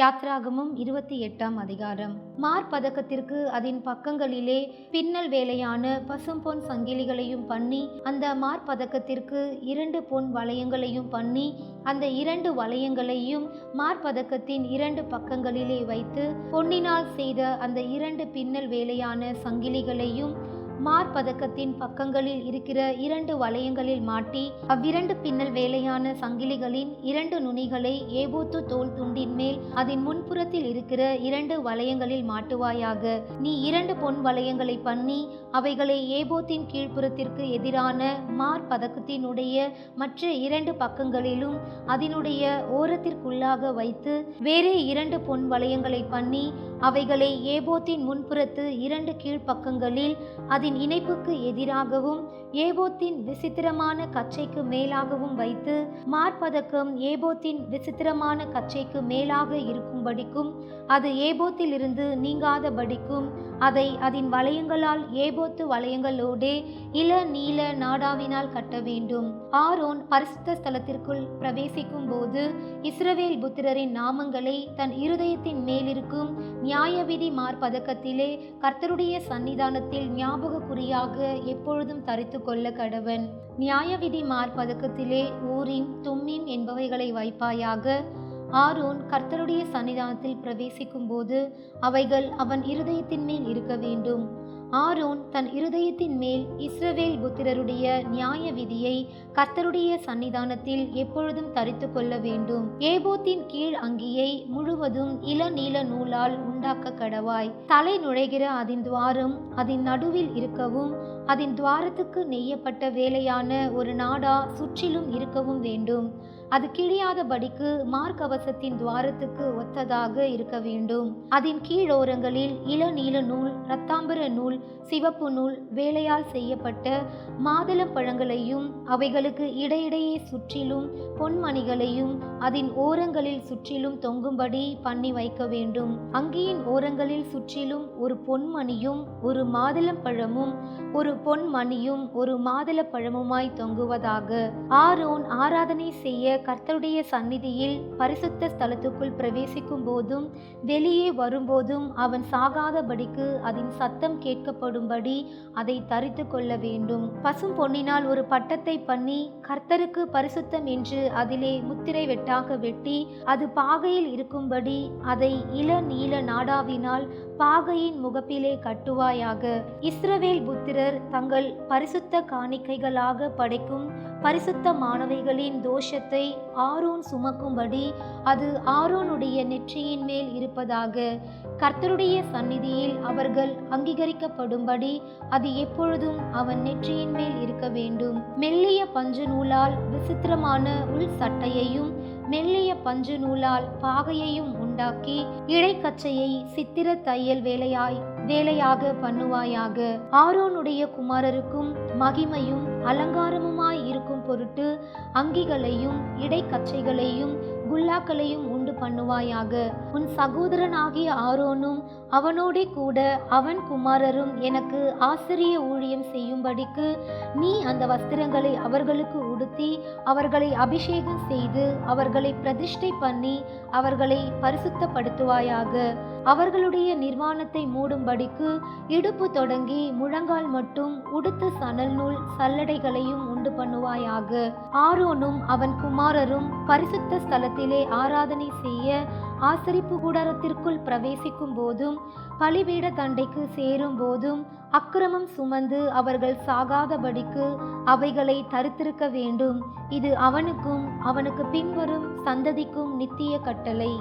யாத்ராகமும் இருபத்தி எட்டாம் அதிகாரம். மார்பதக்கத்திற்கு அதன் பக்கங்களிலே பின்னல் வேலையான பசும்பொன் சங்கிலிகளையும் பண்ணி அந்த மார்பதக்கத்திற்கு இரண்டு பொன் வளையங்களையும் பண்ணி அந்த இரண்டு வளையங்களையும் மார்பதக்கத்தின் இரண்டு பக்கங்களிலே வைத்து பொன்னினால் செய்த அந்த இரண்டு பின்னல் வேலையான சங்கிலிகளையும் மார்பதக்கத்தின் பக்கங்களில் இருக்கிற இரண்டு வளையங்களில் மாட்டி அவ்விரண்டு பின்னல் வேலையான சங்கிலிகளின் இரண்டு நுனிகளை ஏபோத்து தோல் துண்டின் மேல் அதன் முன்புறத்தில் இருக்கிற இரண்டு வளையங்களில் மாட்டுவாயாக. நீ இரண்டு பொன் வளையங்களை பண்ணி அவைகளை ஏபோத்தின் கீழ்ப்புறத்திற்கு எதிரான மார்பதக்கத்தினுடைய மற்ற இரண்டு பக்கங்களிலும் அதனுடைய ஓரத்திற்குள்ளாக வைத்து வேறே இரண்டு பொன் வளையங்களை பண்ணி அவைகளை ஏபோத்தின் முன்புறத்து இரண்டு கீழ்ப்பக்கங்களில் அதன் இணைப்புக்கு எதிராகவும் ஏபோத்தின் விசித்திரமான கச்சைக்கு மேலாகவும் வைத்து மார்பதக்கம் ஏபோத்தின் விசித்திரமான கச்சைக்கு மேலாக இருக்கும்படிக்கும் அது ஏபோத்திலிருந்து நீங்காதபடிக்கும் அதை அதன் வளையங்களால் ஏபோத்து வளையங்களோடே இள நீல நாடாவினால் கட்ட வேண்டும். ஆரோன் பரிசுத்த ஸ்தலத்திற்குள் பிரவேசிக்கும் போது இஸ்ரவேல் புத்திரரின் நாமங்களை தன் இருதயத்தின் மேலிருக்கும் நியாயவிதி மார்பதக்கத்திலே கர்த்தருடைய சன்னிதானத்தில் ஞாபக குறியாக எப்பொழுதும் தரித்து கொள்ள கடவன். நியாயவிதி மார்பதக்கத்திலே ஊரின் தும்மின் என்பவைகளை வைப்பாயாக ஆரோன் கர்த்தருடைய சன்னிதானத்தில் பிரவேசிக்கும் போது அவைகள் அவன் இருதயத்தின் மேல் இருக்க வேண்டும். ஆரோன் தன் இருதயத்தின் மேல் இஸ்ரவேல் புத்திரருடைய நியாய விதியை கர்த்தருடைய சன்னிதானத்தில் எப்பொழுதும் தரித்து கொள்ள வேண்டும். ஏபோத்தின் கீழ் அங்கியை முழுவதும் இளநீல நூலால் உண்டாக்க கடவாய். தலை நுழைகிற அதன் துவாரம் அதன் நடுவில் இருக்கவும் அதன் துவாரத்துக்கு நெய்யப்பட்ட வேலையான ஒரு நாடா சுற்றிலும் இருக்கவும் வேண்டும். அது கிழியாதபடிக்கு மார்க்கவசத்தின் துவாரத்துக்கு ஒத்ததாக இருக்க வேண்டும். அதன் கீழோரங்களில் இளநீல நூல் இரத்தாம்பர நூல் சிவப்பு நூல் வேலையால் செய்யப்பட்ட மாதுளம் பழங்களையும் அவைகளுக்கு இடையிடையே சுற்றிலும் பொன்மணிகளையும் அதன் ஓரங்களில் சுற்றிலும் தொங்கும்படி பண்ணி வைக்க வேண்டும். அங்கியின் ஓரங்களில் சுற்றிலும் ஒரு பொன்மணியும் ஒரு மாதுளம் பழமும் ஒரு பொன்மணியும் ஒரு மாதுள பழமுமாய் தொங்குவதாக. ஆரோன் ஆராதனை செய்ய கர்த்தருடைய சந்நிதியில் பரிசுத்த ஸ்தலத்துக்குள் பிரவேசிக்கும் போதும் வெளியே வரும்போதும் அவன் சாகாதபடிக்கு அதன் சத்தம் கேட்கப்படும்படி அதை தரித்து கொள்ள வேண்டும். பசும் பொன்னினால் ஒரு பட்டத்தை பண்ணி கர்த்தருக்கு பரிசுத்தம் என்று அதிலே முத்திரை வெட்டாக வெட்டி அது பாகையில் இருக்கும்படி அதை இள நீல நாடாவினால் பாகையின் முகப்பிலே கட்டுவாயாக. இஸ்ரவேல் புத்திரர் தங்கள் பரிசுத்த காணிக்கைகளாக படைக்கும் பரிசுத்தமானவைகளின் தோஷத்தை ஆரோன் சுமக்கும்படி அது ஆரோனுடைய நெற்றியின் மேல் இருப்பதாக கர்த்தருடைய சந்நிதியில் அவர்கள் அங்கீகரிக்கப்படும்படி அது எப்பொழுதும் அவன் நெற்றியின் மேல் இருக்க வேண்டும். மெல்லிய பஞ்சு நூலால் விசித்திரமான உள் சட்டையையும் மெல்லிய பஞ்சு நூலால் பாகையையும் உண்டாக்கி இடைக்கச்சையை சித்திர தையல் வேலையாய் வேலையாக பண்ணுவாயாக. ஆரோனுடைய குமாரருக்கும் மகிமையும் அலங்காரமுமாய் இருக்கும் பொருட்டு அங்கிகளையும் இடைக்கச்சைகளையும் குல்லாக்களையும் உண்டு பண்ணுவாயாக. உன் சகோதரனாகிய ஆரோனும் அவனோடே கூட அவன் குமாரரும் எனக்கு ஆசிரிய ஊழியம் செய்யும்படிக்கு நீ அந்த வஸ்திரங்களை அவர்களுக்கு உடுத்தி அவர்களை அபிஷேகம் செய்து அவர்களை பிரதிஷ்டை பண்ணி அவர்களை பரிசுத்தப்படுத்துவாயாக. அவர்களுடைய நிர்வாணத்தை மூடும்படிக்கு இடுப்பு தொடங்கி முழங்கால் மட்டும் உடுத்த சணல் நூல் சல்லடைகளையும் உண்டு பண்ணுவாயாக. ஆரோனும் அவன் குமாரரும் பரிசுத்த ஸ்தலத்தில் ஆராதனை செய்ய ஆசரிப்பு கூடாரத்திற்குள் பிரவேசிக்கும் போதும் பலிபீட தண்டைக்கு சேரும் போதும் அக்கிரமம் சுமந்து அவர்கள் சாகாதபடிக்கு அவைகளை தரித்திருக்க வேண்டும். இது அவனுக்கும் அவனுக்கு பின்வரும் சந்ததிக்கும் நித்திய கட்டளை.